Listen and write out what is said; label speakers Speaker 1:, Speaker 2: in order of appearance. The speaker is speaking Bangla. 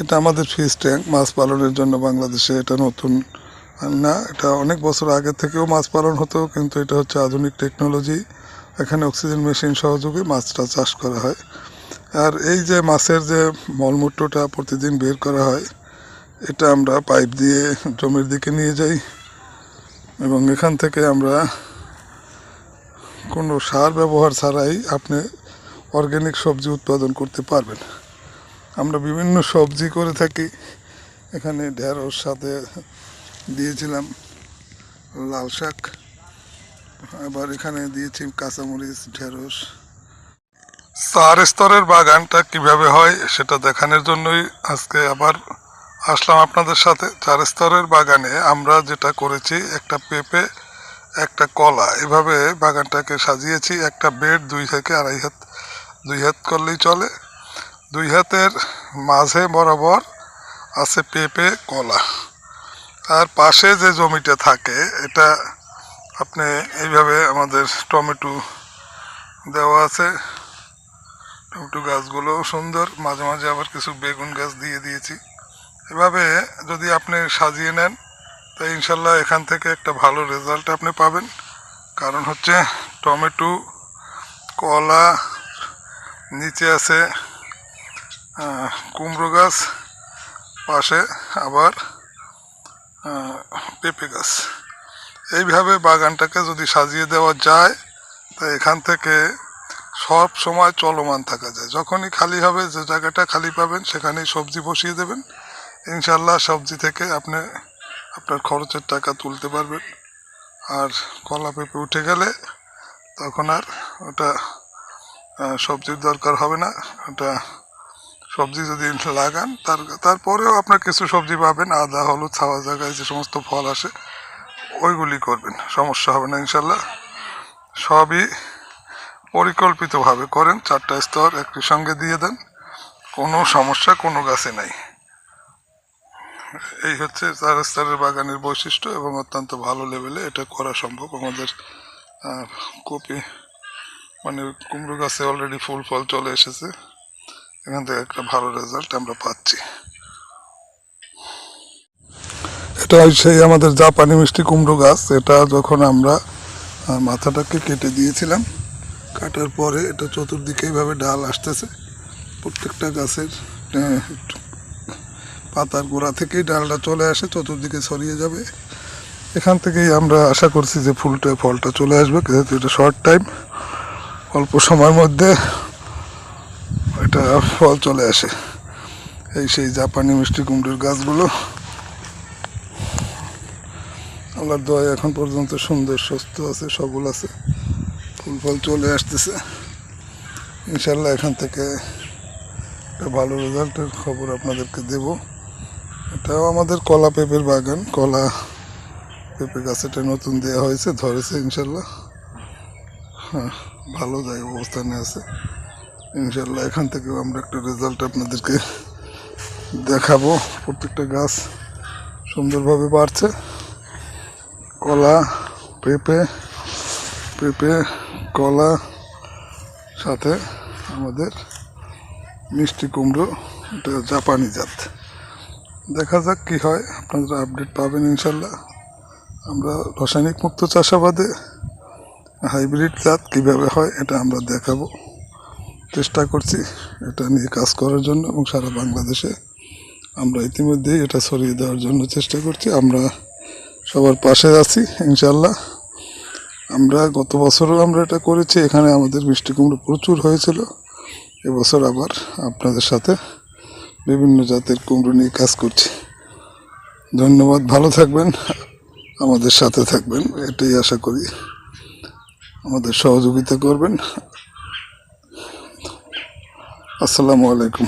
Speaker 1: এটা আমাদের ফিস ট্যাঙ্ক, মাছ পালনের জন্য বাংলাদেশে এটা নতুন। না, এটা অনেক বছর আগে থেকেও মাছ পালন হতো, কিন্তু এটা হচ্ছে আধুনিক টেকনোলজি। এখানে অক্সিজেন মেশিন সহযোগে মাছটা চাষ করা হয়। আর এই যে মাছের যে মলমূত্রটা প্রতিদিন বের করা হয়, এটা আমরা পাইপ দিয়ে জমির দিকে নিয়ে যাই। এবং এখান থেকে আমরা কোনো সার ব্যবহার ছাড়াই আপনি অর্গানিক সবজি উৎপাদন করতে পারবেন। আমরা বিভিন্ন সবজি করে থাকি। এখানে ঢেঁড়স সাথে দিয়েছিলাম লাল শাক। আবার এখানে দিয়েছি কাঁচামরিচ, ঢেঁড়স। চার স্তরের বাগানটা কীভাবে হয় সেটা দেখানোর জন্যই আজকে আবার আসলাম আপনাদের সাথে। চার স্তরের বাগানে আমরা যেটা করেছি, একটা পেঁপে, একটা কলা। এভাবে বাগানটাকে সাজিয়েছি, একটা বেড দুই থেকে আড়াই হাত, দুই হাত করলেই চলে। দুই হাতের মাঝে বরাবর আছে পেঁপে, কলা। আর পাশে যে জমিটা থাকে, এটা আপনি এইভাবে আমাদের টমেটো দেওয়া আছে। টমেটো গাছগুলো সুন্দর, মাঝে মাঝে আবার কিছু বেগুন গাছ দিয়ে দিয়েছি। এভাবে যদি আপনি সাজিয়ে নেন, তো ইনশাল্লাহ এখান থেকে একটা ভালো রেজাল্ট আপনি পাবেন। কারণ হচ্ছে টমেটো, কলা, নিচে আছে কুমড়ো গাছ, পাশে আবার পেঁপে গাছ। এইভাবে বাগানটাকে যদি সাজিয়ে দেওয়া যায়, তা এখান থেকে সব সময় চলমান থাকা যায়। যখনই খালি হবে, যে জায়গাটা খালি পাবেন, সেখানেই সবজি বসিয়ে দেবেন। ইনশাল্লাহ সবজি থেকে আপনি আপনার খরচের টাকা তুলতে পারবেন। আর কলা পেঁপে উঠে গেলে তখন আর ওটা সবজির দরকার হবে না। ওটা সবজি যদি লাগান, তার, তারপরেও আপনার কিছু সবজি পাবেন, আদা, হলুদ, ছাওয়া জায়গায় যে সমস্ত ফল আসে, ওইগুলি করবেন, সমস্যা হবে না ইনশাল্লাহ। সবই পরিকল্পিতভাবে করেন, চারটা স্তর একটি সঙ্গে দিয়ে দেন, কোনো সমস্যা কোনো গাছে নাই। এই হচ্ছে চার স্তরের বাগানের বৈশিষ্ট্য এবং অত্যন্ত ভালো লেভেলে এটা করা সম্ভব। আমাদের কপি মানে কুমড়ো গাছে অলরেডি ফুল ফল চলে এসেছে। এখান থেকে একটা ভালো রেজাল্ট আমরা পাচ্ছি। এটা সেই আমাদের জাপানি মিষ্টি কুমড়ো গাছ। এটা যখন আমরা মাথাটাকে কেটে দিয়েছিলাম, কাটার পরে এটা চতুর্দিকে এইভাবে ডাল আসতেছে। প্রত্যেকটা গাছের পাতার গোড়া থেকেই ডালটা চলে আসে, চতুর্দিকে ছড়িয়ে যাবে। এখান থেকেই আমরা আশা করছি যে ফুলটা, ফলটা চলে আসবে, যেহেতু এটা শর্ট টাইম অল্প সময়ের মধ্যে এটা ফল চলে আসে। এই সেই জাপানি মিষ্টি কুমড়োর গাছগুলো। আল্লাহর দোয়া এখন পর্যন্ত সুন্দর, সুস্থ আছে, সবল আছে। ফুল ফল চলে আসতেছে। ইনশাল্লাহ এখান থেকে একটা ভালো রেজাল্টের খবর আপনাদেরকে দেব। এটাও আমাদের কলা পেঁপের বাগান। কলা পেঁপে গাছ এটা নতুন দেওয়া হয়েছে, ধরেছে ইনশাল্লাহ হ্যাঁ ভালো জায়গা অবস্থানে আছে। ইনশাল্লাহ এখান থেকেও আমরা একটা রেজাল্ট আপনাদেরকে দেখাবো। প্রত্যেকটা গাছ সুন্দরভাবে বাড়ছে। কলা, পেঁপে পেঁপে, কলা, সাথে আমাদের মিষ্টি কুমড়ো, এটা জাপানি জাত। দেখা যাক কি হয়, আপনারা আপডেট পাবেন ইনশাল্লাহ আমরা রাসায়নিক মুক্ত চাষাবাদে হাইব্রিড জাত কীভাবে হয়, এটা আমরা দেখাবো। চেষ্টা করছি এটা নিয়ে কাজ করার জন্য এবং সারা বাংলাদেশে আমরা ইতিমধ্যেই এটা ছড়িয়ে দেওয়ার জন্য চেষ্টা করছি। আমরা সবার পাশে আছি ইনশাল্লাহ আমরা গত বছরও আমরা এটা করেছি, এখানে আমাদের মিষ্টি কুমড়ো প্রচুর হয়েছিল। এবছর আবার আপনাদের সাথে বিভিন্ন জাতের কুমড়ো নিয়ে কাজ করছি। ধন্যবাদ, ভালো থাকবেন, আমাদের সাথে থাকবেন, এটাই আশা করি। আমাদের সহযোগিতা করবেন। আসসালামু আলাইকুম।